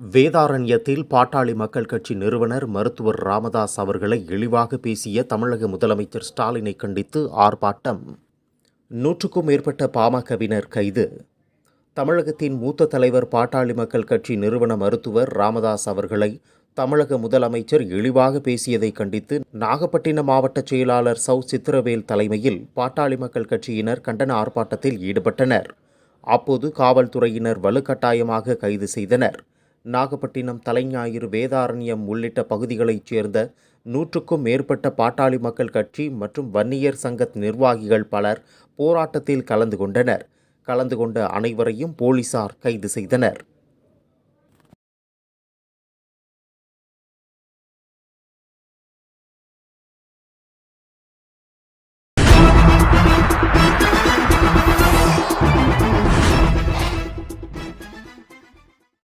வேதாரண்யத்தில் பாட்டாளி மக்கள் கட்சி நிறுவனர் மருத்துவர் ராமதாஸ் அவர்களை இழிவாக பேசிய தமிழக முதலமைச்சர் ஸ்டாலினை கண்டித்து ஆர்ப்பாட்டம். நூற்றுக்கும் மேற்பட்ட பாமகவினர் கைது. தமிழகத்தின் மூத்த தலைவர் பாட்டாளி மக்கள் கட்சி நிறுவன மருத்துவர் ராமதாஸ் அவர்களை தமிழக முதலமைச்சர் இழிவாக பேசியதை கண்டித்து நாகப்பட்டினம் மாவட்ட செயலாளர் சௌ. சித்திரவேல் தலைமையில் பாட்டாளி மக்கள் கட்சியினர் கண்டன ஆர்ப்பாட்டத்தில் ஈடுபட்டனர். அப்போது காவல்துறையினர் வலுக்கட்டாயமாக கைது செய்தனர். நாகப்பட்டினம் தலைஞாயிறு வேதாரண்யம் உள்ளிட்ட பகுதிகளைச் சேர்ந்த நூற்றுக்கும் மேற்பட்ட பாட்டாளி மக்கள் கட்சி மற்றும் வன்னியர் சங்க நிர்வாகிகள் பலர் போராட்டத்தில் கலந்து கொண்டனர். கலந்து கொண்ட அனைவரையும் போலீசார் கைது செய்தனர்.